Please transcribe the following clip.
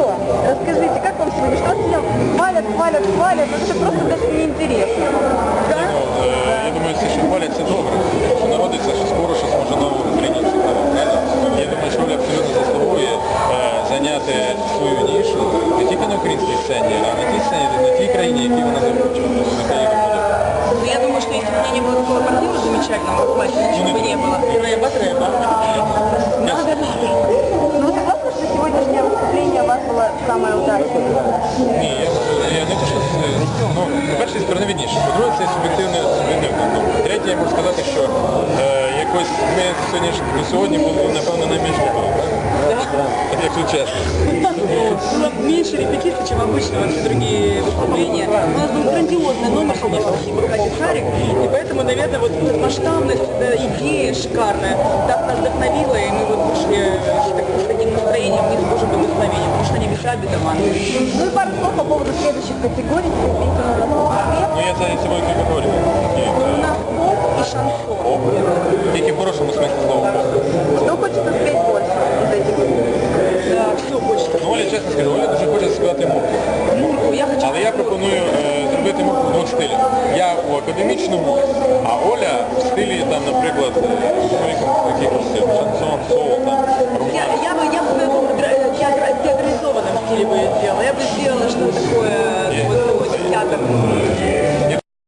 Расскажите, как вам сегодня? Что вас сегодня хвалят, хвалят, хвалят? Ну, Это просто даже неинтересно. Да? Ну, е, я думаю, все, що хвалять, це добре. Що народиться, що скоро щось може нового в Україні цікаво. правда? Я думаю, що Оля абсолютно заслуговує е, зайняти свою нішу не тільки на українській сцені, а на тій сцені, на тій країні, які вона захоче. Тобто нехай її буде. Ну, я думаю, что если бы у меня не было такого партнера замечательного, как Вася, ничего бы не было. Треба, треба. Ні, я, я не те, що це, ну, по-перше, зі сторони відніше. По-друге, це суб'єктивне суб'єктивна думка. Третє, я можу сказати, що е, якось ми сьогодні ж- до сьогодні були, напевно, найменш готові. Якщо чесно. Было меньше репетиций, чем обычно во все другие выступления. У нас был грандиозный номер сегодня в «Спасибо, Катя Шарик», и поэтому, наверное, вот эта масштабность, эта идея шикарная так нас вдохновила, и мы вот потому что они висят бедоманы. Ну и пару слов по поводу следующих категорий. Действительно, у нас в Москве. Ну я за собою тільки говорю. І, У е, нас поп и шансон. Оп. Тільки в хорошому смислі слова. Кто хочет успеть больше из этих? Да, все хочется. Ну, Оля, чесно скажу, Оля дуже хоче співати мовку. Мурку, я хочу... Але я пропоную е, зробити мовку в двох стилях. Я у академічному, а Оля в стилі, там, наприклад, е, сделала. Я бы сделала что-то такое, вот такой театр